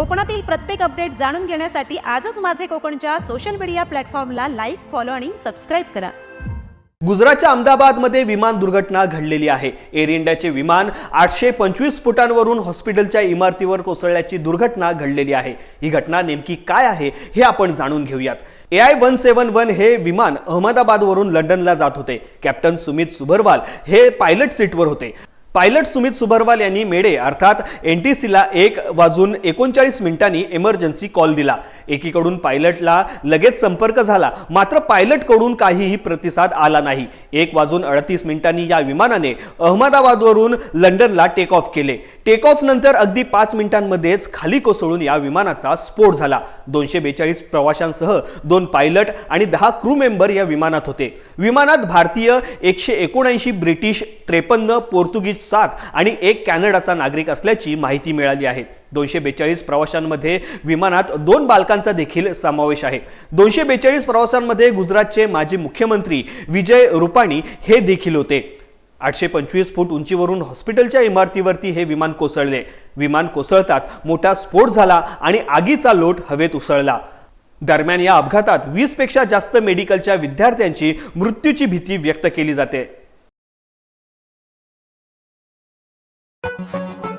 कोकणातील प्रत्येक अपडेट जाणून घेण्यासाठी आजच माझे कोकणच्या सोशल मीडिया प्लॅटफॉर्मला लाईक फॉलो आणि सबस्क्राईब करा. गुजरातच्या अहमदाबादमध्ये विमान दुर्घटना घडलेली आहे. एअर इंडियाचे विमान आठशे पंचवीस फुटांवरून हॉस्पिटलच्या इमारतीवर कोसळल्याची दुर्घटना घडलेली आहे. ही घटना नेमकी काय आहे हे आपण जाणून घेऊयात. A I one seven one हे विमान अहमदाबादवरून लंडनला जात होते. कॅप्टन सुमित सुभरवाल हे पायलट सीटवर होते. पायलट सुमित सुभरवाल यांनी मेडे अर्थात एन टी सीला एक वाजून एकोणचाळीस मिनिटांनी एमर्जन्सी कॉल दिला. एकीकडून पायलटला लगेच संपर्क झाला. मात्र पायलटकडून काहीही प्रतिसाद आला नाही. एक वाजून अडतीस मिनिटांनी या विमानाने अहमदाबादवरून लंडनला टेक ऑफ केले. टेक ऑफ नंतर अगदी पाच मिनिटांमध्येच खाली कोसळून या विमानाचा स्फोट झाला. दोनशे बेचाळीस प्रवाशांसह दोन पायलट आणि दहा क्रू मेंबर या विमानात होते. विमानात भारतीय एकशे एकोणऐंशी ब्रिटिश त्रेपन्न पोर्तुगीज सात आणि एक कॅनडाचा नागरिक असल्याची माहिती मिळाली आहे. दोनशे बेचाळीस प्रवाशांमध्ये विमानात दोन बालकांचा देखील समावेश आहे. दोनशे बेचाळीस प्रवाशांमध्ये गुजरातचे माजी मुख्यमंत्री विजय रुपाणी हे देखील होते. आठशे पंचवीस फूट उंचीवरून हॉस्पिटलच्या इमारतीवरती हे विमान कोसळले. विमान कोसळताच मोठा स्फोट झाला आणि आगीचा लोट हवेत उसळला. दरम्यान या अपघातात वीसपेक्षा जास्त मेडिकलच्या विद्यार्थ्यांची मृत्यूची भीती व्यक्त केली जाते. Thank you.